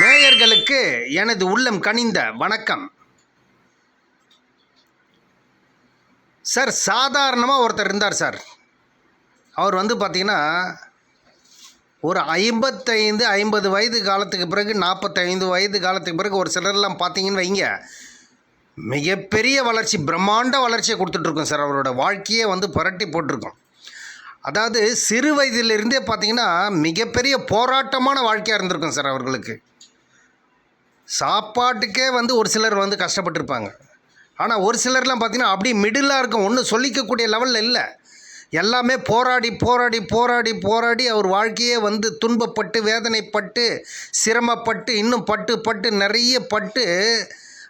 நேயர்களுக்கு எனது உள்ளம் கனிந்த வணக்கம். சார் சாதாரணமாக ஒருத்தர் இருந்தார் சார். அவர் வந்து பார்த்தீங்கன்னா ஒரு ஐம்பத்தைந்து ஐம்பது வயது காலத்துக்கு பிறகு நாற்பத்தைந்து வயது காலத்துக்கு பிறகு ஒரு சிலர்லாம் பார்த்தீங்கன்னு வைங்க. மிகப்பெரிய வளர்ச்சி பிரம்மாண்ட வளர்ச்சியை கொடுத்துட்ருக்கோம் சார். அவரோட வாழ்க்கையே வந்து புரட்டி போட்டிருக்கோம். அதாவது சிறு வயதிலிருந்தே பார்த்தீங்கன்னா மிகப்பெரிய போராட்டமான வாழ்க்கையாக இருந்திருக்கும் சார் அவர்களுக்கு. சாப்பாட்டுக்கே வந்து ஒரு சிலர் வந்து கஷ்டப்பட்டிருப்பாங்க. ஆனால் ஒரு சிலர்லாம் பார்த்தீங்கன்னா அப்படியே மிடிலாக இருக்கும். ஒன்றும் சொல்லிக்கக்கூடிய லெவலில் இல்லை. எல்லாமே போராடி போராடி போராடி போராடி அவர் வாழ்க்கையே வந்து துன்பப்பட்டு வேதனைப்பட்டு சிரமப்பட்டு இன்னும் பட்டு பட்டு நிறைய பட்டு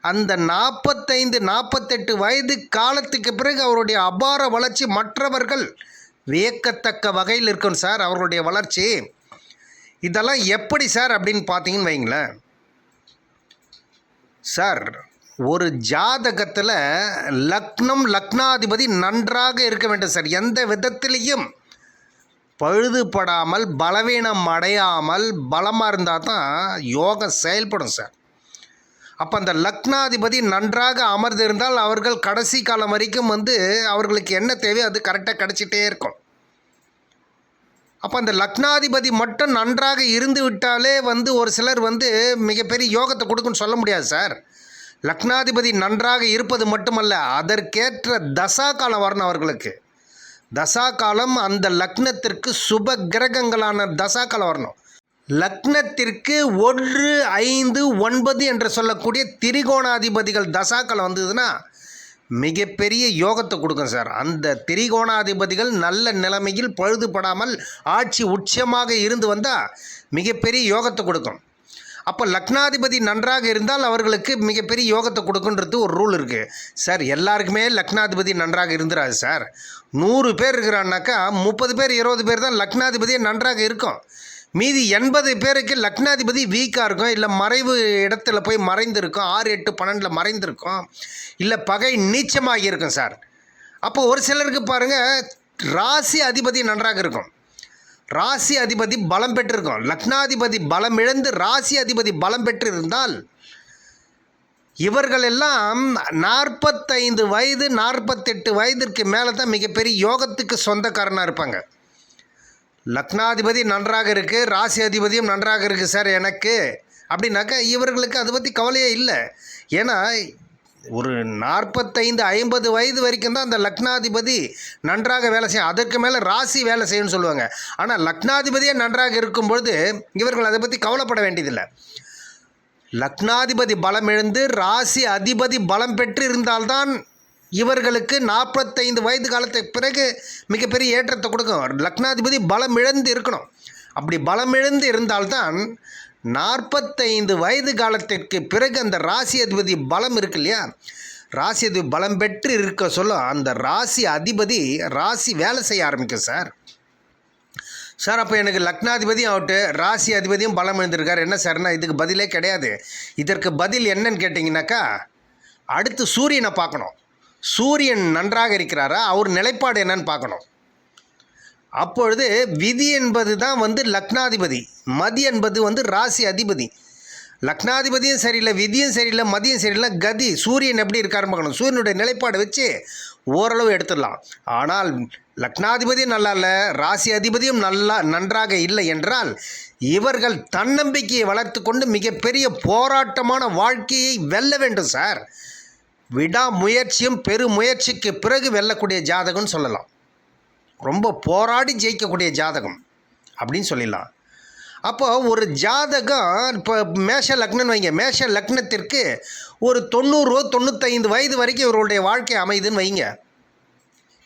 அந்த நாற்பத்தைந்து நாற்பத்தெட்டு வயது காலத்துக்கு பிறகு அவருடைய அபார வளர்ச்சி மற்றவர்கள் வியக்கத்தக்க வகையில் இருக்கும் சார் அவர்களுடைய வளர்ச்சி. இதெல்லாம் எப்படி சார் அப்படின்னு பார்த்தீங்கன்னு வைங்களேன் சார் ஒரு ஜாதகத்தில் லக்னம் லக்னாதிபதி நன்றாக இருக்க வேண்டும் சார். எந்த விதத்திலையும் பழுதுபடாமல் பலவீனம் அடையாமல் பலமாக இருந்தால் தான் யோகம் செயல்படும் சார். அப்போ அந்த லக்னாதிபதி நன்றாக அமர்ந்திருந்தால் அவர்கள் கடைசி காலம் வரைக்கும் வந்து அவர்களுக்கு என்ன தேவையோ அது கரெக்டாக கிடச்சிட்டே இருக்கும். அப்போ அந்த லக்னாதிபதி மட்டும் நன்றாக இருந்து விட்டாலே வந்து ஒரு சிலர் வந்து மிகப்பெரிய யோகத்தை கொடுக்குன்னு சொல்ல முடியாது சார். லக்னாதிபதி நன்றாக இருப்பது மட்டுமல்ல அதற்கேற்ற தசா காலம் வரணும் அவர்களுக்கு. தசா காலம் அந்த லக்னத்திற்கு சுப கிரகங்களான தசா காலம் வரணும். லக்னத்திற்கு ஒன்று ஐந்து ஒன்பது என்று சொல்லக்கூடிய திரிகோணாதிபதிகள் தசாக்கள் வந்ததுன்னா மிகப்பெரிய யோகத்தை கொடுக்கும் சார். அந்த திரிகோணாதிபதிகள் நல்ல நிலைமையில் பழுதுபடாமல் ஆட்சி உச்சமாக இருந்து வந்தால் மிகப்பெரிய யோகத்தை கொடுக்கும். அப்போ லக்னாதிபதி நன்றாக இருந்தால் அவர்களுக்கு மிகப்பெரிய யோகத்தை கொடுக்குன்றது ஒரு ரூல் இருக்குது சார் எல்லாருக்குமே லக்னாதிபதி நன்றாக இருந்துராது சார். நூறு பேர் இருக்கிறான்னாக்கா முப்பது பேர் இருபது பேர் தான் லக்னாதிபதியே நன்றாக இருக்கும். மீதி எண்பது பேருக்கு லக்னாதிபதி வீக்காக இருக்கும். இல்லை மறைவு இடத்துல போய் மறைந்திருக்கும். ஆறு எட்டு பன்னெண்டில் மறைந்திருக்கும். இல்லை பகை நீச்சமாகி இருக்கும் சார். அப்போ ஒரு சிலருக்கு பாருங்கள் ராசி அதிபதி நன்றாக இருக்கும். ராசி அதிபதி பலம் பெற்றிருக்கும். லக்னாதிபதி பலம் இழந்து ராசி அதிபதி பலம் பெற்றிருந்தால் இருந்தால் இவர்களெல்லாம் நாற்பத்தைந்து வயது நாற்பத்தெட்டு வயதிற்கு மேலே தான் மிகப்பெரிய யோகத்துக்கு சொந்தக்காரனாக இருப்பாங்க. லக்னாதிபதி நன்றாக இருக்குது ராசி அதிபதியும் நன்றாக இருக்குது சார் எனக்கு. அப்படின்னாக்கா இவர்களுக்கு அதை பற்றி கவலையே இல்லை. ஏன்னா ஒரு நாற்பத்தைந்து ஐம்பது வயது வரைக்கும் தான் அந்த லக்னாதிபதி நன்றாக வேலை செய்யும். அதற்கு மேலே ராசி வேலை செய்யும்னு சொல்லுவாங்க. ஆனால் லக்னாதிபதியே நன்றாக இருக்கும்பொழுது இவர்கள் அதை பற்றி கவலைப்பட வேண்டியதில்லை. லக்னாதிபதி பலம் எழுந்து ராசி அதிபதி பலம் பெற்று இருந்தால்தான் இவர்களுக்கு நாற்பத்தைந்து வயது காலத்துக்கு பிறகு மிகப்பெரிய ஏற்றத்தை கொடுக்கும். லக்னாதிபதி பலம் இழந்து இருக்கணும். அப்படி பலம் இழந்து இருந்தால்தான் நாற்பத்தைந்து வயது காலத்திற்கு பிறகு அந்த ராசி அதிபதி பலம் இருக்கு இல்லையா? ராசி அதிபதி பலம் பெற்று இருக்க சொல்ல அந்த ராசி அதிபதி ராசி வேலை செய்ய ஆரம்பிக்கும் சார். சார் அப்போ எனக்கு லக்னாதிபதியும் அவுட்டு ராசி அதிபதியும் பலம் எழுந்திருக்கார் என்ன சார்னா இதுக்கு பதிலே கிடையாது. இதற்கு பதில் என்னன்னு கேட்டிங்கனாக்கா அடுத்து சூரியனை பார்க்கணும். சூரியன் நன்றாக இருக்கிறாரா? அவர் நிலைப்பாடு என்னன்னு பார்க்கணும். அப்பொழுது விதி என்பது தான் வந்து லக்னாதிபதி மதி என்பது வந்து ராசி அதிபதி. லக்னாதிபதியும் சரியில்லை விதியும் சரியில்லை மதியம் சரியில்லை கதி சூரியன் எப்படி இருக்காருன்னு பார்க்கணும். சூரியனுடைய நிலைப்பாடு வச்சு ஓரளவு எடுத்துடலாம். ஆனால் லக்னாதிபதியும் நல்லா இல்லை ராசி அதிபதியும் நல்லா நன்றாக இல்லை என்றால் இவர்கள் தன்னம்பிக்கையை வளர்த்து கொண்டு மிகப்பெரிய போராட்டமான வாழ்க்கையை வெல்ல வேண்டும் சார். விடாமுயற்சியும் பெருமுயற்சிக்கு பிறகு வெல்லக்கூடிய ஜாதகம்னு சொல்லலாம். ரொம்ப போராடி ஜெயிக்கக்கூடிய ஜாதகம் அப்படின்னு சொல்லிடலாம். அப்போ ஒரு ஜாதகம் இப்போ மேஷ லக்னம்னு வைங்க. மேஷ லக்னத்திற்கு ஒரு தொண்ணூறு தொண்ணூத்தைந்து வயது வரைக்கும் இவருடைய வாழ்க்கை அமையுதுன்னு வைங்க.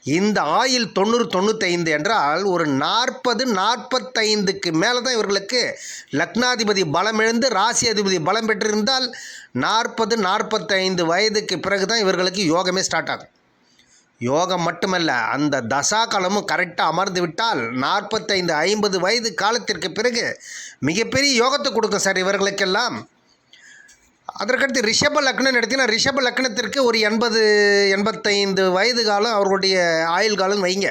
இந்த ஆயில் தொண்ணூறு தொண்ணூத்தைந்து என்றால் ஒரு நாற்பது நாற்பத்தைந்துக்கு மேலே தான் இவர்களுக்கு லக்னாதிபதி பலம் எழுந்து ராசி அதிபதி பலம் பெற்றிருந்தால் நாற்பது நாற்பத்தைந்து வயதுக்கு பிறகு தான் இவர்களுக்கு யோகமே ஸ்டார்ட் ஆகும். யோகம் மட்டுமல்ல அந்த தசா காலமும் கரெக்டாக அமர்ந்து விட்டால் நாற்பத்தைந்து ஐம்பது வயது காலத்திற்கு பிறகு மிகப்பெரிய யோகத்தை கொடுக்கும் சார் இவர்களுக்கெல்லாம். அதற்கடுத்து ரிஷப லக்னம் எடுத்தீங்கன்னா ரிஷப லக்னத்திற்கு ஒரு எண்பது எண்பத்தைந்து வயது காலம் அவர்களுடைய ஆயுள் காலம் வைங்க.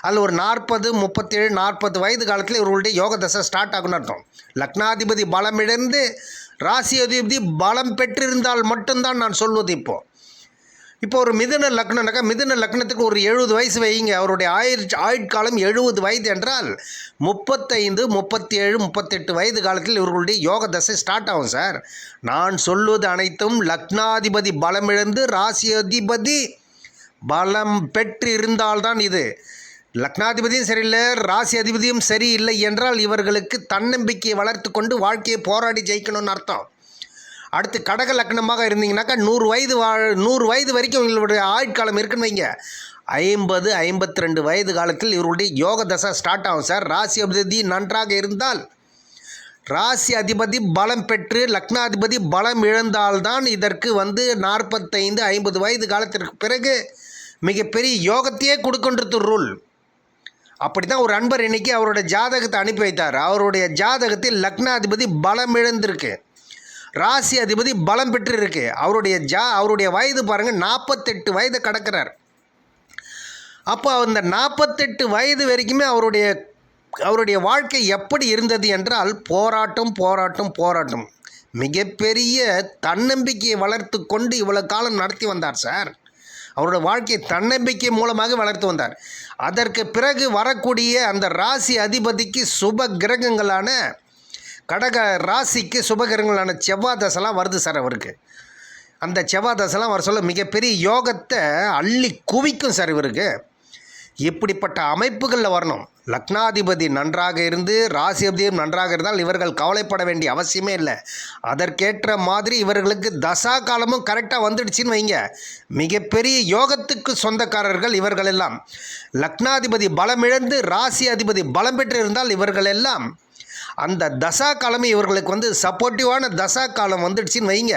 அதில் ஒரு நாற்பது முப்பத்தேழு நாற்பது வயது காலத்தில் இவர்களுடைய யோக தசை ஸ்டார்ட் ஆகும்னு அர்த்தம். லக்னாதிபதி பலமிழந்து ராசி அதிபதி பலம் பெற்றிருந்தால் மட்டும்தான் நான் சொல்வது இப்போ. இப்போ ஒரு மிதுன லக்னம்னாக்கா மிதுன லக்னத்துக்கு ஒரு எழுபது வயசு வைங்க அவருடைய ஆயுள் ஆயுட்காலம் எழுபது வயது என்றால் முப்பத்தைந்து முப்பத்தி ஏழு முப்பத்தெட்டு வயது காலத்தில் இவர்களுடைய யோக தசை ஸ்டார்ட் ஆகும் சார். நான் சொல்வது அனைத்தும் லக்னாதிபதி பலமிழந்து ராசி அதிபதி பலம் பெற்று இருந்தால்தான் இது. லக்னாதிபதியும் சரியில்லை ராசி அதிபதியும் சரியில்லை என்றால் இவர்களுக்கு தன்னம்பிக்கையை வளர்த்து கொண்டு வாழ்க்கையை போராடி ஜெயிக்கணும்னு அர்த்தம். அடுத்து கடக லக்னமாக இருந்தீங்கன்னாக்கா நூறு வயது வாழ் நூறு வயது வரைக்கும் இவங்களுடைய ஆயுட்காலம் இருக்குன்னு வைங்க. ஐம்பது ஐம்பத்தி ரெண்டு வயது காலத்தில் இவருடைய யோக தசை ஸ்டார்ட் ஆகும் சார். ராசி அதிபதி நன்றாக இருந்தால் ராசி அதிபதி பலம் பெற்று லக்னாதிபதி பலம் இழந்தால்தான் இதற்கு வந்து நாற்பத்தைந்து ஐம்பது வயது காலத்திற்கு பிறகு மிகப்பெரிய யோகத்தையே கொடுக்கின்றது ரூல் அப்படி தான் ஒரு அன்பர் இன்னைக்கு அவரோட ஜாதகத்தை அனுப்பி வைத்தார். அவருடைய ஜாதகத்தில் லக்னாதிபதி பலம் இழந்திருக்கு. ராசி அதிபதி பலம் பெற்றிருக்கு. அவருடைய ஜா அவருடைய வயது பாருங்கள் நாற்பத்தெட்டு வயது கடக்கிறார். அப்போ அந்த நாற்பத்தெட்டு வயது வரைக்குமே அவருடைய அவருடைய வாழ்க்கை எப்படி இருந்தது என்றால் போராட்டம் போராட்டம் போராட்டம். மிகப்பெரிய தன்னம்பிக்கையை வளர்த்து கொண்டு இவ்வளோ காலம் நடத்தி வந்தார் சார். அவரோட வாழ்க்கையை தன்னம்பிக்கை மூலமாக வளர்த்து வந்தார். அதற்கு பிறகு வரக்கூடிய அந்த ராசி அதிபதிக்கு சுப கிரகங்களான கடக ராசிக்கு சுபகரங்களான செவ்வாய் தசைலாம் வருது சார் அவருக்கு. அந்த செவ்வாய் தசைலாம் வர சொல்ல மிகப்பெரிய யோகத்தை அள்ளி குவிக்கும் சார் இவருக்கு. இப்படிப்பட்ட அமைப்புகளில் வரணும். லக்னாதிபதி நன்றாக இருந்து ராசிபதியும் நன்றாக இருந்தால் இவர்கள் கவலைப்பட வேண்டிய அவசியமே இல்லை. அதற்கேற்ற மாதிரி இவர்களுக்கு தசா காலமும் கரெக்டாக வந்துடுச்சின்னு வைங்க. மிகப்பெரிய யோகத்துக்கு சொந்தக்காரர்கள் இவர்கள் எல்லாம். லக்னாதிபதி பலமிழந்து ராசி அதிபதி பலம் பெற்று இருந்தால் இவர்கள் எல்லாம் அந்த தசா காலமே இவர்களுக்கு வந்து சப்போர்ட்டிவான தசா காலம் வந்துடுச்சின்னு வைங்க.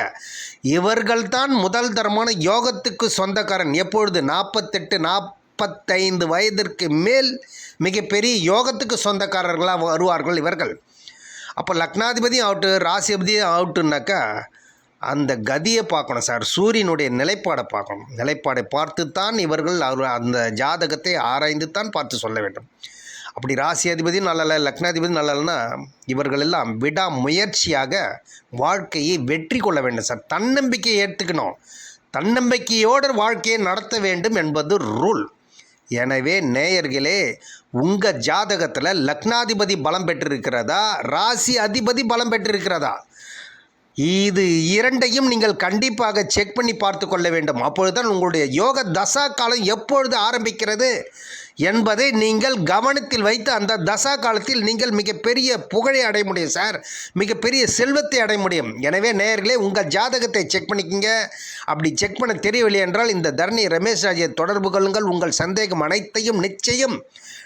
இவர்கள்தான் முதல் தரமான யோகத்துக்கு சொந்தக்காரன். எப்பொழுது? நாற்பத்தெட்டு நாற்பத்தைந்து வயதிற்கு மேல் மிகப்பெரிய யோகத்துக்கு சொந்தக்காரர்களாக வருவார்கள் இவர்கள். அப்போ லக்னாதிபதியும் அவுட்டு ராசிபதியும் அவுட்டுனாக்கா அந்த கதியை பார்க்கணும் சார். சூரியனுடைய நிலைப்பாடை பார்க்கணும். நிலைப்பாடை பார்த்து தான் இவர்கள் அவர் அந்த ஜாதகத்தை ஆராய்ந்து தான் பார்த்து சொல்ல வேண்டும். அப்படி ராசி அதிபதி நல்லல லக்னாதிபதி நல்லலன்னா இவர்கள் எல்லாம் விடா முயற்சியாக வாழ்க்கையை வெற்றி கொள்ள வேண்டும் சார். தன்னம்பிக்கையை ஏற்றுக்கணும். தன்னம்பிக்கையோடு வாழ்க்கையை நடத்த வேண்டும் என்பது ரூல். எனவே நேயர்களே உங்கள் ஜாதகத்தில் லக்னாதிபதி பலம் பெற்றிருக்கிறதா ராசி அதிபதி பலம் பெற்றிருக்கிறதா? இது இரண்டையும் நீங்கள் கண்டிப்பாக செக் பண்ணி பார்த்து கொள்ள வேண்டும். அப்பொழுதுதான் உங்களுடைய யோக தசா காலம் எப்பொழுது ஆரம்பிக்கிறது? என்பதை நீங்கள் கவனத்தில் வைத்து அந்த தசா காலத்தில் நீங்கள் மிகப்பெரிய புகழை அடைய முடியும் சார் மிகப்பெரிய செல்வத்தை அடைய முடியும். எனவே நேயர்களே உங்கள் ஜாதகத்தை செக் பண்ணிக்கங்க. அப்படி செக் பண்ண தெரியவில்லை என்றால் இந்த தரணி ரமேஷ் ராஜை தொடர்பு கொள்ளுங்கள். உங்கள் சந்தேகம் அனைத்தையும் நிச்சயம்